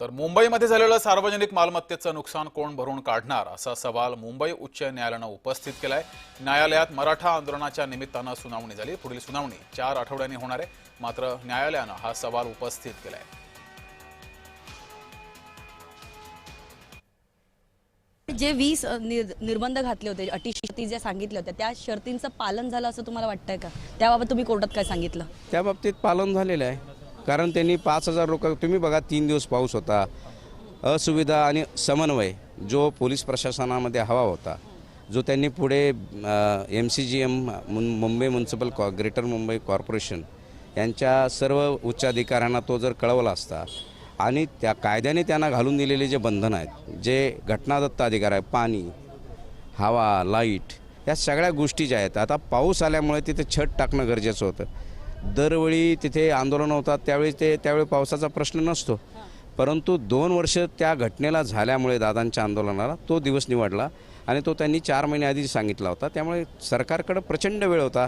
तर मुंबईमध्ये झालेलं सार्वजनिक मालमत्तेचं नुकसान कोण भरून काढणार असा सवाल मुंबई उच्च न्यायालयानं उपस्थित केलाय. न्यायालयात मराठा आंदोलनाच्या निमित्तानं सुनावणी झाली. पुढील सुनावणी चार आठवड्यांनी होणार आहे. मात्र न्यायालयानं हा सवाल उपस्थित केलाय. जे वीस निर्बंध घातले होते अटी शर्ती ज्या सांगितल्या होत्या त्या शर्तींचं पालन झालं असं तुम्हाला वाटतंय का? त्याबाबत तुम्ही कोर्टात काय सांगितलं? त्या बाबतीत पालन झालेलं आहे. कारण त्यांनी पाच हजार लोक तुम्ही बघा तीन दिवस पाऊस होता असुविधा आणि समन्वय जो पोलीस प्रशासनामध्ये हवा होता जो त्यांनी पुढे M C G M Mumbai municipal co greater Mumbai corporation यांच्या सर्व उच्चाधिकाऱ्यांना तो जर कळवला असता आणि त्या कायद्याने त्यांना घालून दिलेले जे बंधन आहेत जे घटनादत्त अधिकार आहे पाणी हवा लाइट या सगळ्या गोष्टी ज्या आहेत आता पाऊस आल्यामुळे तिथे छत टाकणं गरजेचं होतं. दरवेळी तिथे आंदोलन होतात त्यावेळी ते त्यावेळी पावसाचा प्रश्न नसतो. परंतु दोन वर्ष त्या घटनेला झाल्यामुळे दादांच्या आंदोलनाला तो दिवस निवडला आणि तो त्यांनी चार महिने आधी सांगितला होता. त्यामुळे सरकारकडं प्रचंड वेळ होता.